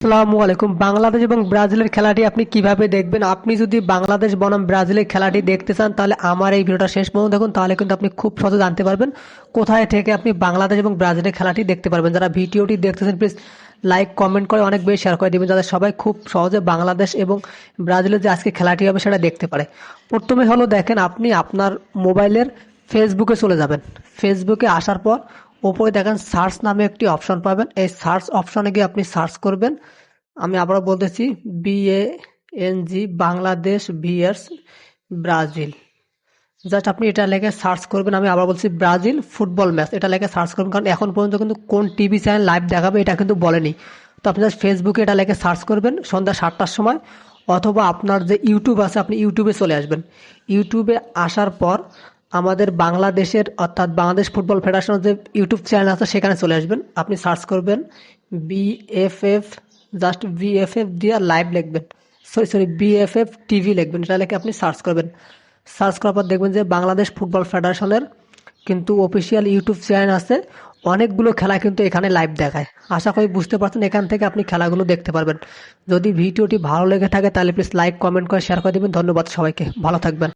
আসসালামু আলাইকুম। বাংলাদেশ এবং ব্রাজিলের খেলাটি আপনি কীভাবে দেখবেন? আপনি যদি বাংলাদেশ বনাম ব্রাজিলের খেলাটি দেখতে চান, তাহলে আমার এই ভিডিওটা শেষ পর্যন্ত দেখুন, তাহলে কিন্তু আপনি খুব সহজে জানতে পারবেন কোথায় থেকে আপনি বাংলাদেশ এবং ব্রাজিলের খেলাটি দেখতে পারবেন। যারা ভিডিওটি দেখতেছেন প্লিজ লাইক কমেন্ট করে অনেক বেশি শেয়ার করে দেবেন, যাতে সবাই খুব সহজে বাংলাদেশ এবং ব্রাজিলের যে আজকে খেলাটি হবে সেটা দেখতে পারে। প্রথমে হলো দেখেন, আপনি আপনার মোবাইলের ফেসবুকে চলে যাবেন। ফেসবুকে আসার পর ওপরে দেখেন সার্চ নামে একটি অপশন পাবেন। এই সার্চ অপশনে গিয়ে আপনি সার্চ করবেন। আমি আবারও বলতেছি B A N G Bangladesh VS Brazil just আপনি এটা লেখে সার্চ করবেন। আমি আবার বলছি ব্রাজিল ফুটবল ম্যাচ এটা লেখে সার্চ করবেন। কারণ এখন পর্যন্ত কিন্তু কোন টিভি চ্যানেল লাইভ দেখাবে, এটা কিন্তু বলেনি। তো আপনি জাস্ট ফেসবুকে এটা লেখে সার্চ করবেন সন্ধ্যা সাতটার সময়। অথবা আপনার যে ইউটিউব আছে, আপনি ইউটিউবে চলে আসবেন। ইউটিউবে আসার পর আমাদের বাংলাদেশের, অর্থাৎ বাংলাদেশ ফুটবল ফেডারেশনের যে ইউটিউব চ্যানেল আছে, সেখানে চলে আসবেন। আপনি সার্চ করবেন বিএফএফ জাস্ট বিএফএফ দিয়ে লাইভ লিখবেন। সরি সরি বিএফএফ টিভি লিখবেন এটা লিখে আপনি সার্চ করবেন। সার্চ করার পর দেখবেন যে বাংলাদেশ ফুটবল ফেডারেশনের কিন্তু অফিসিয়াল ইউটিউব চ্যানেল আছে। অনেকগুলো খেলা কিন্তু এখানে লাইভ দেখায়। আশা করি বুঝতে পারছেন, এখান থেকে আপনি খেলাগুলো দেখতে পারবেন। যদি ভিডিওটি ভালো লেগে থাকে, তাহলে প্লিজ লাইক কমেন্ট করে শেয়ার করে দেবেন। ধন্যবাদ সবাইকে। ভালো থাকবেন।